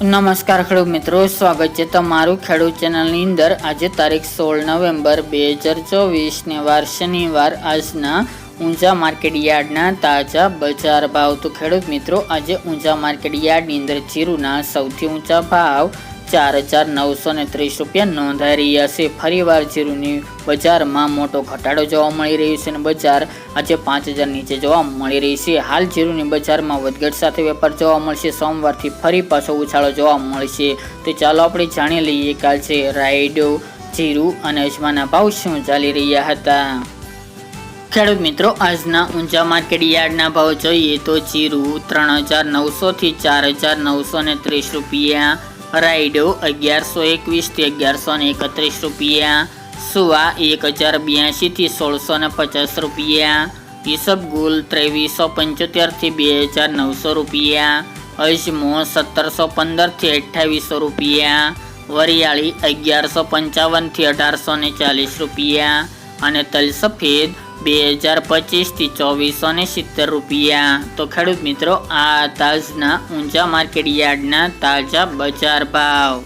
નમસ્કાર ખેડૂત મિત્રો, સ્વાગત છે તમારું ખેડૂત ચેનલની અંદર. આજે તારીખ સોળ નવેમ્બર બે હજાર ચોવીસને વાર શનિવાર. આજના ઊંઝા માર્કેટ યાર્ડના તાજા બજાર ભાવ. તો ખેડૂત મિત્રો, આજે ઊંઝા માર્કેટ યાર્ડની અંદર જીરુના સૌથી ઊંચા ભાવ ચાર હજાર નવસો ને ત્રીસ રૂપિયા નોંધાઈ રહ્યા છે. ફરીવાર જીરુની બજારમાં મોટો ઘટાડો જોવા મળી રહ્યો છે અને બજાર આજે પાંચ હજાર નીચે જોવા મળી રહી છે. હાલ જીરુની બજારમાં વધઘટ સાથે વેપાર જોવા મળશે. સોમવારથી ફરી પાછો ઉછાળો જોવા મળશે. તો ચાલો આપણે જાણી લઈએ કાલ છે રાયડો, જીરુ અને અજમાના ભાવ શું ચાલી રહ્યા હતા. ખેડૂત મિત્રો, આજના ઊંચા માર્કેટ યાર્ડના ભાવ જોઈએ તો જીરું ત્રણ હજાર નવસોથી ચાર હજાર નવસો ને ત્રીસ રૂપિયા રાયડો અગિયારસો એકવીસથી અગિયારસો ને એકત્રીસ રૂપિયા. સુવા એક હજાર બ્યાસીથી સોળસો ને પચાસ રૂપિયા. ઈસબગુલ ત્રેવીસો પંચોતેરથી બે હજાર નવસો રૂપિયા. અજમો સત્તરસો પંદરથી અઠ્ઠાવીસો રૂપિયા. વરિયાળી અગિયારસો પંચાવનથી અઢારસો ને ચાલીસ રૂપિયા. અને તલ સફેદ બે હજાર પચીસથી ચોવીસો ને સિત્તેર રૂપિયા. તો ખેડૂત મિત્રો, આ તાજના ઊંચા માર્કેટ યાર્ડના તાજા બજાર ભાવ.